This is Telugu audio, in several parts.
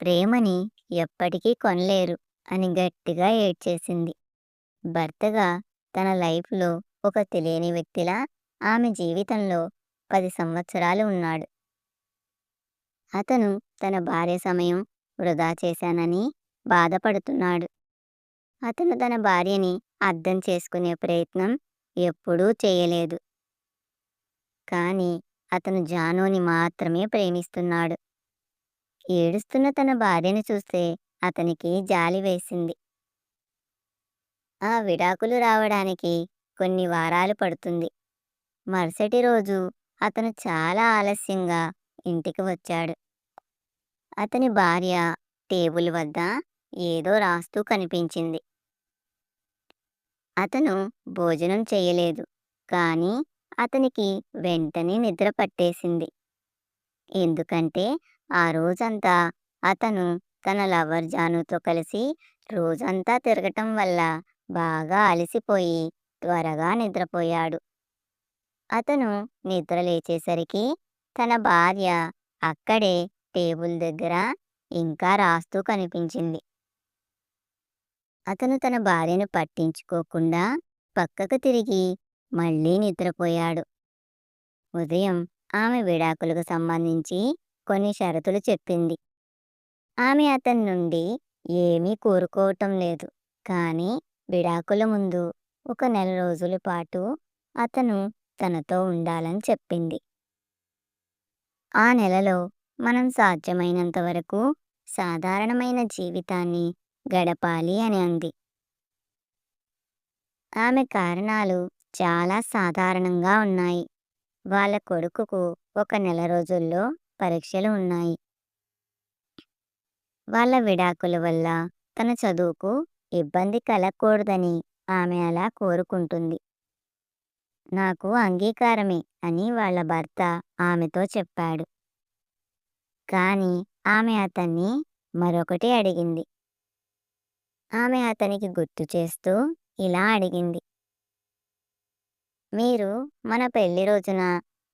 ప్రేమని ఎప్పటికీ కొనలేరు అని గట్టిగా ఏడ్చేసింది. భర్తగా తన లైఫ్‌లో ఒక తెలియని వ్యక్తిలా ఆమె జీవితంలో పది సంవత్సరాలు ఉన్నాడు. అతను తన భార్య సమయం వృధా చేశానని బాధపడుతున్నాడు. అతను తన భార్యని అర్థం చేసుకునే ప్రయత్నం ఎప్పుడూ చేయలేదు. కానీ అతను జానుని మాత్రమే ప్రేమిస్తున్నాడు. ఏడుస్తున్న తన భార్యని చూస్తే అతనికి జాలి వేసింది. ఆ విడాకులు రావడానికి కొన్ని వారాలు పడుతుంది. మరుసటి రోజు అతను చాలా ఆలస్యంగా ఇంటికి వచ్చాడు. అతని భార్య టేబుల్ వద్ద ఏదో రాస్తూ కనిపించింది. అతను భోజనం చేయలేదు. కానీ అతనికి వెంటనే నిద్ర పట్టేసింది. ఎందుకంటే ఆ రోజంతా అతను తన లవర్ జానుతో కలిసి రోజంతా తిరగటం వల్ల బాగా అలసిపోయి త్వరగా నిద్రపోయాడు. అతను నిద్ర లేచేసరికి తన భార్య అక్కడే టేబుల్ దగ్గర ఇంకా రాస్తూ కనిపించింది. అతను తన భార్యను పట్టించుకోకుండా పక్కకు తిరిగి మళ్ళీ నిద్రపోయాడు. ఉదయం ఆమె విడాకులకు సంబంధించి కొన్ని షరతులు చెప్పింది. ఆమె అతని నుండి ఏమీ కోరుకోవటం లేదు. కానీ విడాకుల ముందు ఒక నెల రోజుల పాటు అతను తనతో ఉండాలని చెప్పింది. ఆ నెలలో మనం సాధ్యమైనంత వరకు సాధారణమైన జీవితాన్ని గడపాలి అని అంది. ఆమె కారణాలు చాలా సాధారణంగా ఉన్నాయి. వాళ్ళ కొడుకుకు ఒక నెల రోజుల్లో పరీక్షలు ఉన్నాయి. వాళ్ళ విడాకుల వల్ల తన చదువుకు ఇబ్బంది కలగకూడదని ఆమె అలా కోరుకుంటుంది. నాకు అంగీకారమే అని వాళ్ళ భర్త ఆమెతో చెప్పాడు. కానీ ఆమె అతన్ని మరొకటి అడిగింది. ఆమె అతనికి గుర్తు చేస్తూ ఇలా అడిగింది. మీరు మన పెళ్ళి రోజున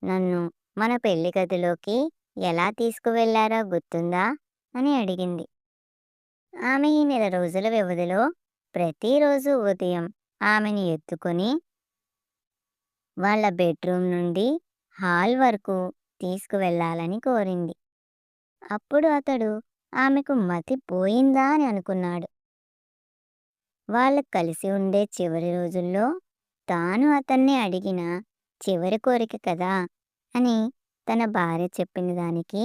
నన్ను మన పెళ్ళి గదిలోకి ఎలా తీసుకువెళ్ళారో గుర్తుందా? అని అడిగింది. ఆమె ఈ నెల రోజుల వ్యవధిలో ప్రతిరోజు ఉదయం ఆమెని ఎత్తుకొని వాళ్ళ బెడ్‌రూమ్ నుండి హాల్ వరకు తీసుకువెళ్ళాలని కోరింది. అప్పుడు అతడు ఆమెకు మతి పోయిందా అని అనుకున్నాడు. వాళ్ళు కలిసి ఉండే చివరి రోజుల్లో తాను అతన్ని అడిగిన చివరి కోరిక కదా అని తన భార్య చెప్పిన దానికి